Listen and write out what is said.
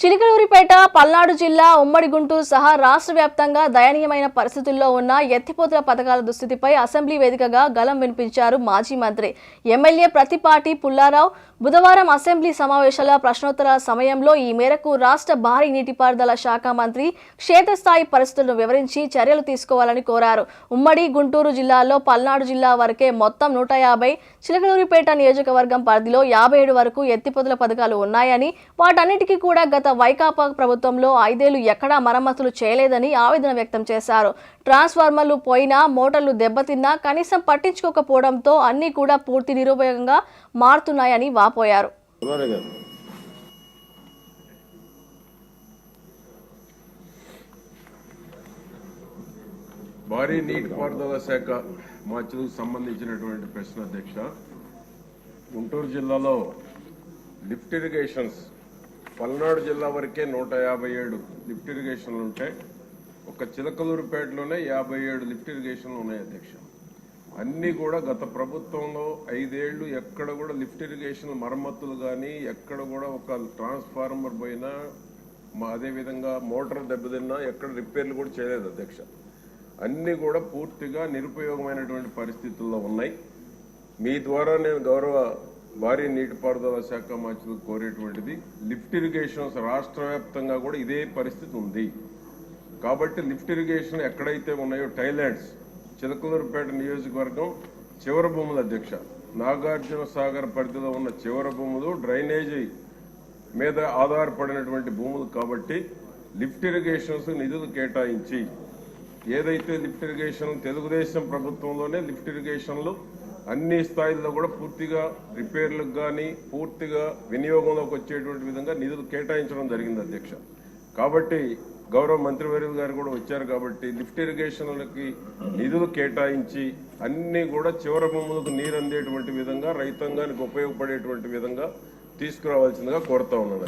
చిలికలూరిపేట పల్నాడు జిల్లా ఉమ్మడి గుంటూరు సహా రాష్ట్ర వ్యాప్తంగా దయనీయమైన పరిస్థితుల్లో ఉన్న ఎత్తిపోతల పథకాల దుస్థితిపై అసెంబ్లీ వేదికగా గలం వినిపించారు మాజీ మంత్రి. ఎమ్మెల్యే ప్రతిపాటి పుల్లారావు బుధవారం అసెంబ్లీ సమావేశాల ప్రశ్నోత్తరాల సమయంలో ఈ మేరకు రాష్ట్ర భారీ నీటిపారుదల శాఖ మంత్రి క్షేత్రస్థాయి పరిస్థితులను వివరించి చర్యలు తీసుకోవాలని కోరారు. ఉమ్మడి గుంటూరు జిల్లాలో పల్నాడు జిల్లా వరకే మొత్తం నూట యాభై చిలకలూరిపేట నియోజకవర్గం పరిధిలో యాభై ఏడు వరకు ఎత్తిపోతల పథకాలు ఉన్నాయని వాటన్నిటికీ కూడా గత వైకాపా ప్రభుత్వంలో ఐదేళ్ళు ఎక్కడా మరమ్మతులు చేయలేదని ఆవేదన వ్యక్తం చేశారు. ట్రాన్స్ఫార్మర్లు పోయినా మోటార్లు దెబ్బతిన్నా కనీసం పట్టించుకోకపోవడంతో అన్నీ కూడా పూర్తి నిరుపయోగంగా మారుతున్నాయని వాపోయారు. భారీ నీటిపారుదల శాఖ మార్చులకు సంబంధించినటువంటి ప్రశ్న అధ్యక్ష. గుంటూరు జిల్లాలో లిఫ్ట్ ఇరిగేషన్స్ పల్నాడు జిల్లా వరకే నూట యాభై ఏడు లిఫ్ట్ ఇరిగేషన్లు ఉంటాయి. ఒక చిలకలూరుపేటలోనే యాభై ఏడు లిఫ్ట్ ఇరిగేషన్లు ఉన్నాయి అధ్యక్ష. అన్నీ కూడా గత ప్రభుత్వంలో ఐదేళ్ళు ఎక్కడ కూడా లిఫ్ట్ ఇరిగేషన్ మరమ్మతులు కానీ ఎక్కడ కూడా ఒక ట్రాన్స్ఫార్మర్ పోయినా మా అదేవిధంగా మోటార్ దెబ్బతిన్నా ఎక్కడ రిపేర్లు కూడా చేయలేదు అధ్యక్ష. అన్నీ కూడా పూర్తిగా నిరుపయోగమైనటువంటి పరిస్థితుల్లో ఉన్నాయి. మీ ద్వారా నేను గౌరవ భారీ నీటిపారుదల శాఖ మంత్రులు కోరేటువంటిది. లిఫ్ట్ ఇరిగేషన్స్ రాష్ట్ర వ్యాప్తంగా కూడా ఇదే పరిస్థితి ఉంది. కాబట్టి లిఫ్ట్ ఇరిగేషన్ ఎక్కడైతే ఉన్నాయో టైలాండ్స్ చిలకలూరుపేట నియోజకవర్గం చివరి భూముల అధ్యక్ష. నాగార్జున సాగర్ పరిధిలో ఉన్న చివరి భూములు డ్రైనేజీ మీద ఆధారపడినటువంటి భూములు కాబట్టి లిఫ్ట్ ఇరిగేషన్స్ నిధులు కేటాయించి ఏదైతే లిఫ్ట్ ఇరిగేషన్ తెలుగుదేశం ప్రభుత్వంలోనే లిఫ్ట్ ఇరిగేషన్లు అన్ని స్థాయిల్లో కూడా పూర్తిగా రిపేర్లకు కానీ పూర్తిగా వినియోగంలోకి వచ్చేటువంటి విధంగా నిధులు కేటాయించడం జరిగింది అధ్యక్ష. కాబట్టి గౌరవ మంత్రివర్యులు గారు కూడా వచ్చారు కాబట్టి లిఫ్ట్ ఇరిగేషన్లకి నిధులు కేటాయించి అన్ని కూడా చివరి భూములకు నీరు అందేటువంటి విధంగా రైతాంగానికి ఉపయోగపడేటువంటి విధంగా తీసుకురావాల్సిందిగా కోరుతా ఉన్నాను